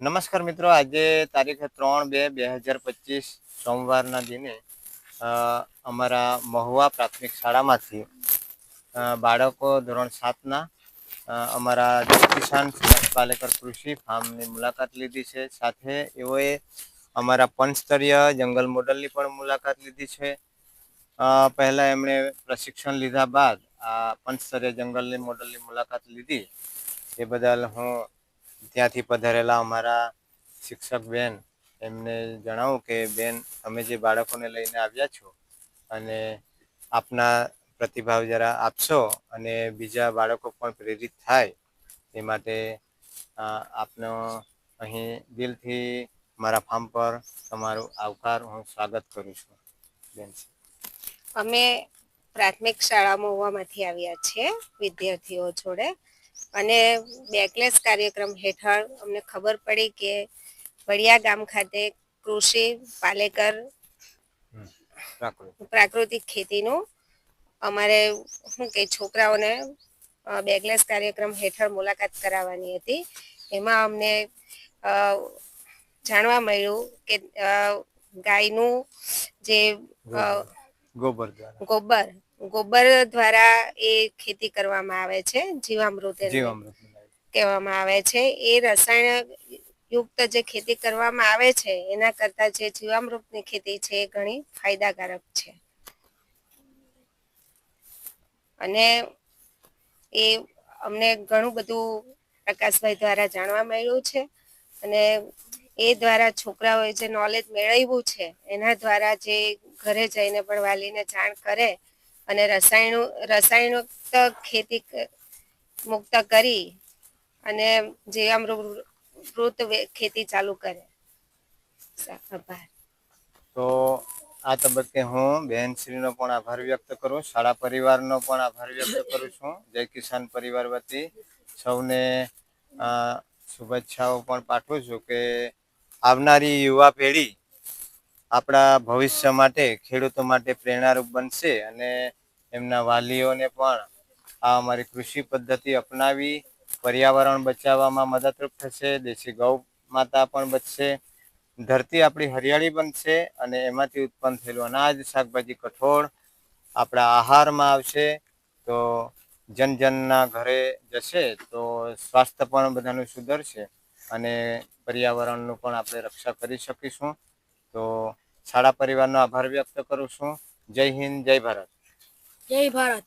નમસ્કાર મિત્રો, આજે તારીખ ત્રણ બે બે હજાર પચીસ સોમવારના દિને અમારા મહુવા પ્રાથમિક શાળામાંથી બાળકો ધોરણ સાતના અમારા કિસાન પાલેકર કૃષિ ફાર્મની મુલાકાત લીધી છે. સાથે એઓએ અમારા પંચસ્તરીય જંગલ મોડલની પણ મુલાકાત લીધી છે. પહેલાં એમણે પ્રશિક્ષણ લીધા બાદ આ પંચસ્તરીય જંગલની મોડલની મુલાકાત લીધી. એ બદલ હું ત્યાંથી પધારેલા અમારા શિક્ષક બેન, એમને જણાવું કે, બેન, તમે જે બાળકોને લઈને આવ્યા છો અને આપના પ્રતિભાવ જરા આપશો અને બીજા બાળકો પણ પ્રેરિત થાય, એ માટે આપનો અહીં દિલથી મારા ફાર્મ પર તમારું આવકાર હું સ્વાગત કરું છું. બેન અમે પ્રાથમિક શાળામાં હોવામાંથી આવ્યા છીએ વિદ્યાર્થીઓ જોડે. અને બેકલેસ કાર્યક્રમ હેઠળ અમને ખબર પડી કે વડિયા ગામ ખાતે કૃષિ પાલેકર પ્રાકૃતિક. ખેતીનું અમારે શું કે છોકરાઓને બેકલેસ કાર્યક્રમ હેઠળ મુલાકાત કરાવવાની હતી. એમાં અમને જાણવા મળ્યું કે ગાયનું જે ગોબર. ગોબર ગોબર દ્વારા એ ખેતી કરવામાં આવે છે જીવામૃત જીવામૃત કહેવામાં આવે છે. એ રસાયણ યુક્ત જે ખેતી કરવામાં આવે છે એના કરતા જે જીવામૃતની ખેતી છે એ ઘણી ફાયદાકારક છે. અને એ અમને ઘણું બધું પ્રકાશભાઈ દ્વારા જાણવા મળ્યું છે અને એ દ્વારા છોકરાઓએ જે નોલેજ મેળવ્યું છે એના દ્વારા જે ઘરે જઈને પણ વાલીને જાણ કરે અને રસાયણો, રસાયણોક્ત ખેતી મુક્ત કરી અને જીવામૃત ખેતી ચાલુ કરે. આભાર. તો આ તબક્કે હું બહેનશ્રીનો પણ આભાર વ્યક્ત કરું, શાળા પરિવારનો પણ આભાર વ્યક્ત કરું છું. જય કિસાન પરિવાર વતી સૌને શુભેચ્છાઓ પણ પાઠવું છું કે આવનારી યુવા પેઢી આપણા ભવિષ્ય માટે, ખેડૂતો માટે પ્રેરણારૂપ બનશે અને એમના વાલીઓને પણ આ અમારી કૃષિ પદ્ધતિ અપનાવી, પર્યાવરણ બચાવવામાં મદદરૂપ થશે, દેશી ગૌ માતા પણ બચશે, ધરતી આપણી હરિયાળી બનશે અને એમાંથી ઉત્પન્ન થયેલું અનાજ, શાકભાજી કઠોળ આપણા આહારમાં આવશે. તો જન જનના ઘરે જશે તો સ્વાસ્થ્ય પણ બધાનું સુધરશે અને પર્યાવરણનું પણ આપણે રક્ષા કરી શકીશું. તો શાળા પરિવારનો આભાર વ્યક્ત કરું છું. જય હિન્દ જય ભારત. જય ભારત.